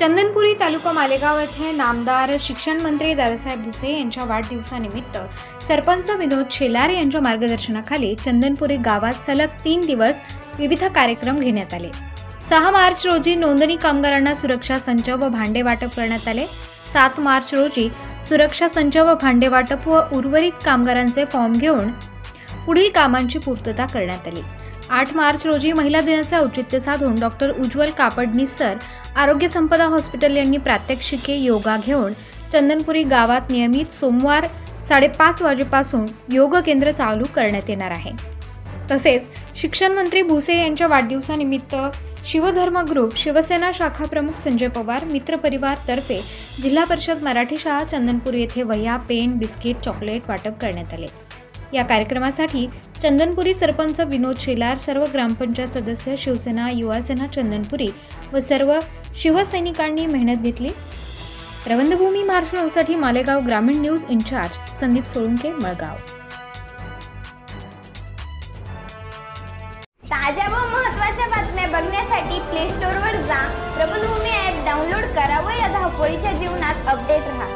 चंदनपुरी तालुका मालेगाव येथे नामदार शिक्षण मंत्री दादासाहेब भुसे यांच्या वाढदिवसानिमित्त सरपंच विनोद शेलार यांच्या मार्गदर्शनाखाली चंदनपुरी गावात सलग तीन दिवस विविध कार्यक्रम घेण्यात आले. सहा मार्च रोजी नोंदणी कामगारांना सुरक्षा संच व भांडे वाटप करण्यात आले. सात मार्च रोजी सुरक्षा संच व भांडे वाटप व उर्वरित कामगारांचे फॉर्म घेऊन पुढील कामांची पूर्तता करण्यात आली. आठ मार्च रोजी महिला दिनाचे औचित्य साधून डॉक्टर उज्ज्वल कापडनीस सर आरोग्य संपदा हॉस्पिटल यांनी प्रात्यक्षिके योगा घेऊन चंदनपुरी गावात नियमित सोमवार साडेपाच वाजेपासून योग केंद्र चालू करण्यात येणार आहे. तसेच शिक्षण मंत्री भुसे यांच्या वाढदिवसानिमित्त शिवधर्म ग्रुप शिवसेना शाखा प्रमुख संजय पवार मित्रपरिवारतर्फे जिल्हा परिषद मराठी शाळा चंदनपूर येथे वह्या पेन बिस्किट चॉकलेट वाटप करण्यात आले. या कार्यक्रमासाठी चंदनपुरी सरपंच विनोद शेलार सर्व ग्रामपंचायत सदस्य शिवसेना युवासेना चंदनपुरी व सर्व शिवसैनिकांनी मेहनत घेतली. रवंदभूमी महाराष्ट्रासाठी मालेगाव ग्रामीण न्यूज इन्चार्ज संदीप सोळुंके मळगाव. ताज्या व महत्त्वाच्या बातम्या बघण्यासाठी प्ले स्टोअरवर जा. प्रबंधभूमी ॲप डाउनलोड करा व या धावपळीच्या जीवनात अपडेट राहा.